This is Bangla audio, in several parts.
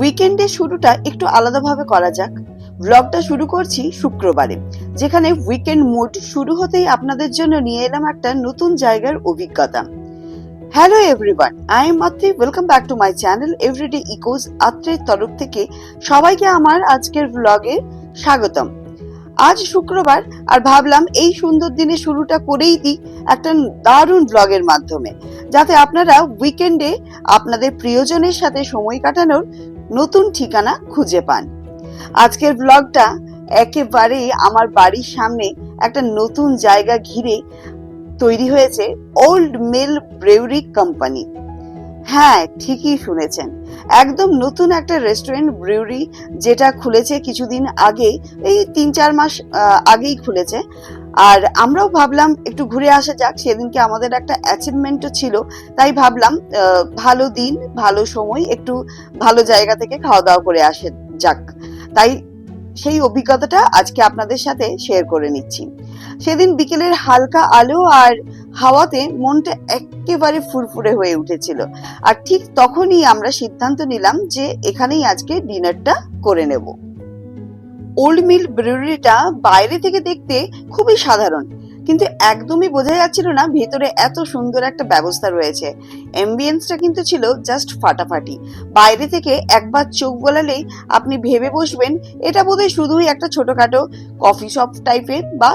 উইকেন্ডে শুরুটা একটু আলাদাভাবে করা যাক। ব্লগটা শুরু করছি শুক্রবারে, যেখানে উইকেন্ড মুড শুরু হতেই আপনাদের জন্য নিয়ে এলাম একটা নতুন জায়গার অভিজ্ঞতা। Hello everyone I am Atri welcome back to my channel everyday echoes আত্রের তরফ থেকে সবাইকে আমার আজকের ব্লগে স্বাগতম। আজ শুক্রবার, আর ভাবলাম এই সুন্দর দিনে শুরুটা করেই দিই একটা দারুণ ব্লগের মাধ্যমে, যাতে আপনারা উইকেন্ডে আপনাদের প্রিয়জনের সাথে সময় কাটানোর নতুন ঠিকানা খুঁজে পান। আজকের ব্লগটা একেবারেই আমার বাড়ির সামনে একটা নতুন জায়গা ঘিরে তৈরি হয়েছে ওল্ড মিল ব্রেউরি কোম্পানি হ্যাঁ ঠিকই শুনেছেন। একদম নতুন একটা রেস্টুরেন্ট ব্রিউরি যেটা খুলেছে কিছুদিন আগে, এই তিন চার মাস আগেই খুলেছে। আর আমরাও ভাবলাম একটু ঘুরে আসা যাক। সেদিনকে আমাদের একটা অ্যাচিভমেন্টও ছিল। তাই ভাবলাম ভালো দিন, ভালো সময়, একটু ভালো জায়গা থেকে খাওয়া দাওয়া করে আসে যাক। তাই সেই অভিজ্ঞতাটা আজকে আপনাদের সাথে শেয়ার করে নিচ্ছি। সেদিন বিকেলের হালকা আলো আর হাওয়াতে মনটা একেবারে ফুরফুরে হয়ে উঠেছিল। আর ঠিক তখনই আমরা সিদ্ধান্ত নিলাম যে এখানেই আজকে ডিনারটা করে নেব। ওল্ড মিল ব্রিউরিটা বাইরে থেকে দেখতে খুবই সাধারণ, কিন্তু একদমই বোঝা যাচ্ছিল না ভেতরে এত সুন্দর একটা ব্যবস্থা রয়েছে। এমবিয়েন্সটা কিন্তু ছিল জাস্ট ফাটাফাটি। বাইরে থেকে একবার চোখ গলালেই আপনি ভেবে বসবেন, এটা বোধহয় শুধুই একটা ছোটখাটো কফি শপ টাইপের বা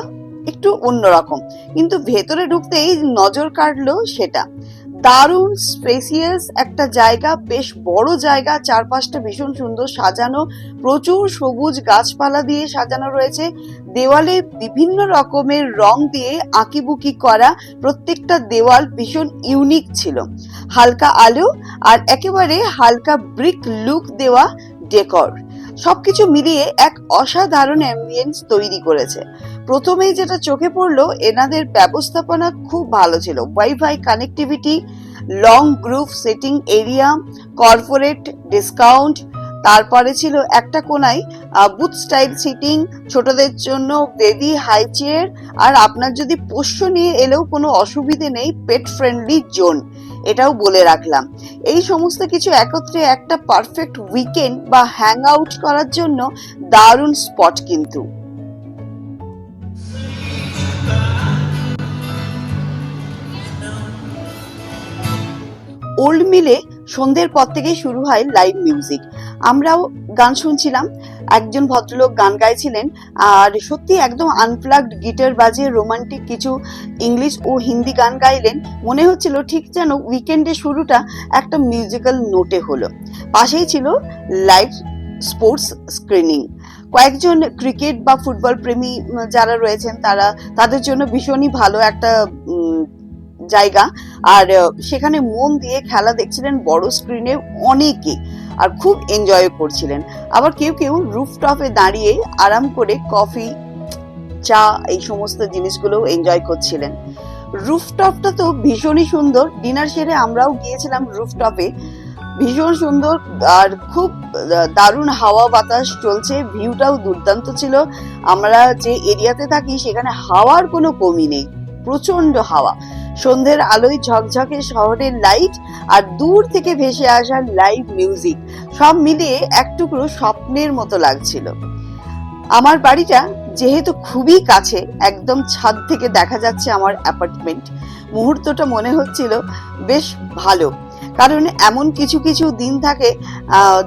একটু অন্যরকম। কিন্তু ভেতরে ঢুকতেই নজর কাটলো সেটা। দারুণ স্পেসিয়াস একটা জায়গা, বেশ বড় জায়গা, চারপাশটা ভীষণ সুন্দর সাজানো, প্রচুর সবুজ গাছপালা দিয়ে সাজানো রয়েছে। দেওয়ালে বিভিন্ন রকমের রং দিয়ে আঁকিবুকি করা প্রত্যেকটা দেওয়াল ভীষণ ইউনিক ছিল। হালকা আলো আর একেবারে হালকা ব্রিক লুক দেওয়া ডেকর সবকিছু মিলিয়ে এক অসাধারণ অ্যাম্বিয়েন্স তৈরি করেছে। প্রথমেই যেটা চোখে পড়ল, এনাদের ব্যবস্থাপনা খুব ভালো ছিল। Wifi connectivity long group setting area corporate discount তারপরে ছিল একটা কোনায় বুথ স্টাইল সিটিং ছোটদের জন্য বেবি হাই চেয়ার আর আপনার যদি পোষ্য নিয়ে এলেও কোনো অসুবিধে নেই পেট ফ্রেন্ডলি জোন এটাও বলে রাখলাম। এই সমস্ত কিছু একত্রে একটা পারফেক্ট উইকেন্ড বা হ্যাং আউট করার জন্য দারুণ স্পট কিন্তু। ওল্ড মিলে সন্ধ্যের পর থেকেই শুরু হয় লাইভ মিউজিক আমরাও গান শুনছিলাম, একজন ভদ্রলোক গান গাইছিলেন, আর সত্যি একদম আনপ্লাগড গিটার বাজে রোমান্টিক কিছু ইংলিশ ও হিন্দি গান গাইলেন। মনে হচ্ছিল ঠিক যেন উইকেন্ডের শুরুটা একটা মিউজিক্যাল নোটে হলো। পাশেই ছিল লাইভ স্পোর্টস স্ক্রিনিং কয়েকজন ক্রিকেট বা ফুটবল প্রেমী যারা রয়েছেন, তারা তাদের জন্য ভীষণই ভালো একটা জায়গা। আর সেখানে মন দিয়ে খেলা দেখছিলেন বড় স্ক্রিনে অনেকে আর খুব এনজয় করছিলেন। আবার কেউ কেউ রুফটপে দাঁড়িয়ে আরাম করে কফি চা এই সমস্ত জিনিসগুলো এনজয় করছিলেন। রুফটপটা তো ভীষণই সুন্দর। ডিনার সেরে আমরাও গিয়েছিলাম রুফটপে ভীষণ সুন্দর আর খুব দারুণ হাওয়া বাতাস চলছে। ভিউটাও দুর্দান্ত ছিল। আমরা যে এরিয়াতে থাকি, সেখানে হাওয়ার কোনো কমি নেই। প্রচণ্ড হাওয়া। সন্ধ্যের আলোয় ঝকঝকে শহরের লাইট আর দূর থেকে ভেসে আসা লাইভ মিউজিক সব মিলিয়ে এক টুকরো স্বপ্নের মতো লাগছিল। আমার বাড়িটা যেহেতু খুবই কাছে, একদম ছাদ থেকে দেখা যাচ্ছে আমার অ্যাপার্টমেন্ট মুহূর্তটা মনে হচ্ছিল বেশ ভালো। কারণ এমন কিছু কিছু দিন থাকে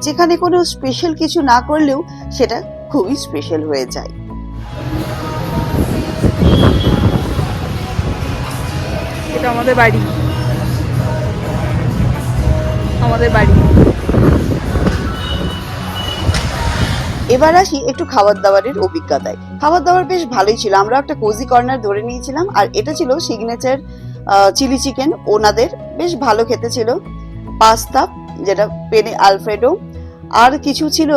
যেখানে কোনো স্পেশাল কিছু না করলেও সেটা খুবই স্পেশাল হয়ে যায়। আমাদের বাড়ি। আমাদের বাড়ি। এবার আসি একটু খাবার দাবারের অভিজ্ঞতায়। খাবার দাবার বেশ ভালোই ছিল। আমরা একটা কোজি কর্নার ধরে নিয়েছিলাম। আর এটা ছিল সিগনেচার চিলি চিকেন ওনাদের। বেশ ভালো খেতে ছিল। পাস্তা, যেটা পেনে আলফ্রেডো। আর কিছু ছিল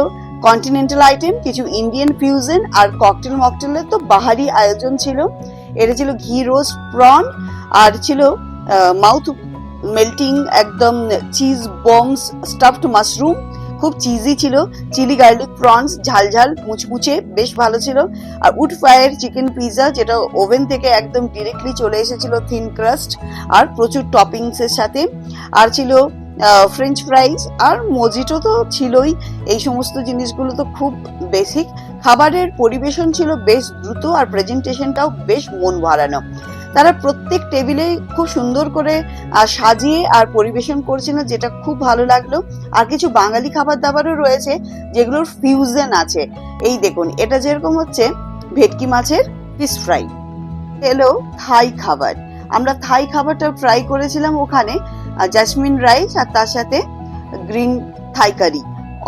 কন্টিনেন্টাল আইটেম কিছু ইন্ডিয়ান ফিউজন আর ককটেল মকটেলের তো বাহারি আয়োজন ছিল। এটা ছিল ঘি রোস্ট প্রন আর ছিল মাউথ মেল্টিং একদম চিজ বংস স্টাফড মাশরুম খুব চিজি ছিল চিলি গার্লিক প্রনস ঝালঝাল মুচমুচে, বেশ ভালো ছিল। আর উড ফায়ার চিকেন পিৎজা যেটা ওভেন থেকে একদম ডিরেক্টলি চলে এসেছিল থিন ক্রাস্ট আর প্রচুর টপিংসের সাথে। আর ছিল ফ্রেঞ্চ ফ্রাইজ আর মজিটো তো ছিলই। এই সমস্ত জিনিসগুলো তো খুব বেসিক খাবারের পরিবেশন ছিল বেশ দ্রুত, আর প্রেজেন্টেশনটাও বেশ মন ভাড়ানো তারা প্রত্যেক টেবিলেই খুব সুন্দর করে সাজিয়ে আর পরিবেশন করছিলেন যেটা খুব ভালো লাগল। আর কিছু বাঙালি খাবার দাবারও রয়েছে, যেগুলোর ফিউশন আছে। এই দেখুন, এটা যেরকম হচ্ছে, ভেটকি মাছের ফিশ ফ্রাই এলো থাই খাবার। আমরা থাই খাবারটা ট্রাই করেছিলাম ওখানে জাসমিন রাইস আর তার সাথে গ্রিন থাই কারি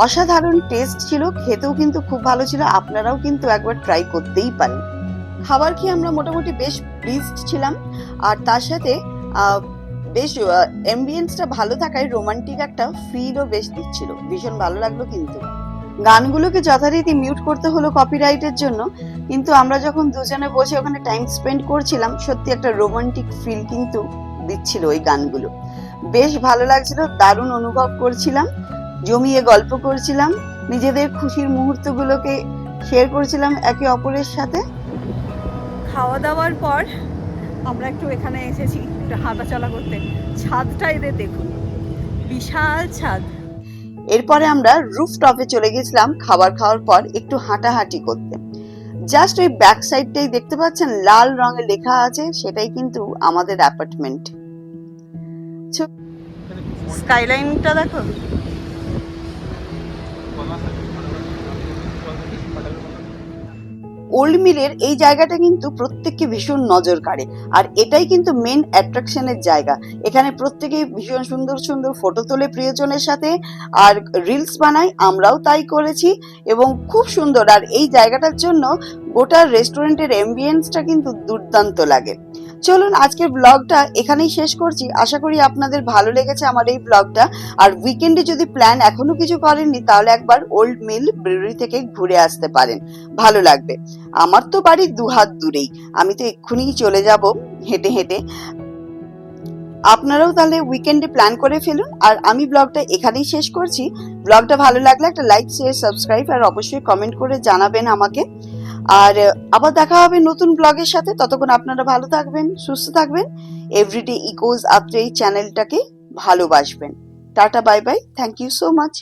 অসাধারণ টেস্ট ছিল, খেতেও কিন্তু খুব ভালো ছিল, আপনারাও কিন্তু একবার ট্রাই করতেই পারেন। খাবার খেয়ে আমরা মোটামুটি বেশ প্লিজড ছিলাম। আর তার সাথে বেশ এমবিয়েন্সটা ভালো থাকায় রোমান্টিক একটা ফিলও বেশ দিচ্ছিল। ভীষণ ভালো লাগল কিন্তু। গানগুলোকে যথারীতি মিউট করতে হলো কপিরাইটের জন্য। কিন্তু আমরা যখন দুজনে বসে ওখানে টাইম স্পেন্ড করছিলাম, সত্যি একটা রোমান্টিক ফিল কিন্তু দিচ্ছিল ওই গানগুলো। বেশ ভালো লাগছিল, দারুণ অনুভব করছিলাম, জমিয়ে গল্প করছিলাম, নিজেদের খুশির মুহূর্তগুলোকে শেয়ার করছিলাম একে অপরের সাথে। খাওয়া দাওয়ার পর আমরা একটু এখানে এসেছি একটু হাঁটাচলা করতে। ছাদটা এদের দেখুন বিশাল ছাদ। এরপরে আমরা রুফ টপে চলে গেছিলাম খাবার খাওয়ার পর একটু হাঁটাহাঁটি করতে। জাস্ট ওই ব্যাক সাইডটাই দেখতে পাচ্ছেন লাল রঙে লেখা আছে সেটাই কিন্তু আমাদের অ্যাপার্টমেন্ট স্কাইলাইনটা দেখো। ওল্ড মিলের এই জায়গাটা কিন্তু প্রত্যেককে ভীষণ নজর কাড়ে। আর এটাই কিন্তু মেন অ্যাট্রাকশনের জায়গা। এখানে প্রত্যেকেই ভীষণ সুন্দর সুন্দর ফটো তোলে প্রিয়জনের সাথে। আর রিলস বানাই, আমরাও তাই করেছি। এবং খুব সুন্দর। আর এই জায়গাটার জন্য গোটা রেস্টুরেন্টের অ্যাম্বিয়েন্সটা কিন্তু দুর্দান্ত লাগে। চলুন, আজকের ব্লগটা এখানেই শেষ করছি। আশা করি আপনাদের ভালো লেগেছে আমার এই ব্লগটা আর উইকেন্ডে যদি প্ল্যান এখনও কিছু করেননি, তাহলে একবার ওল্ড মিল ব্রিউরি থেকে ঘুরে আসতে পারেন। ভালো লাগবে। আমার তো বাড়ি দু হাত দূরেই। আমি তো এক্ষুনি চলে যাব হেঁটে হেঁটে। আপনারাও তাহলে উইকেন্ডে প্ল্যান করে ফেলুন। আর আমি ব্লগটা এখানেই শেষ করছি। ব্লগটা ভালো লাগলে একটা লাইক শেয়ার সাবস্ক্রাইব আর অবশ্যই কমেন্ট করে জানাবেন আমাকে। আর আবার দেখা হবে নতুন ব্লগের সাথে। ততক্ষণ আপনারা ভালো থাকবেন, সুস্থ থাকবেন। এভরিডে ইকোজ আপডেট চ্যানেলটাকে ভালোবাসবেন। Tata bye bye thank you so much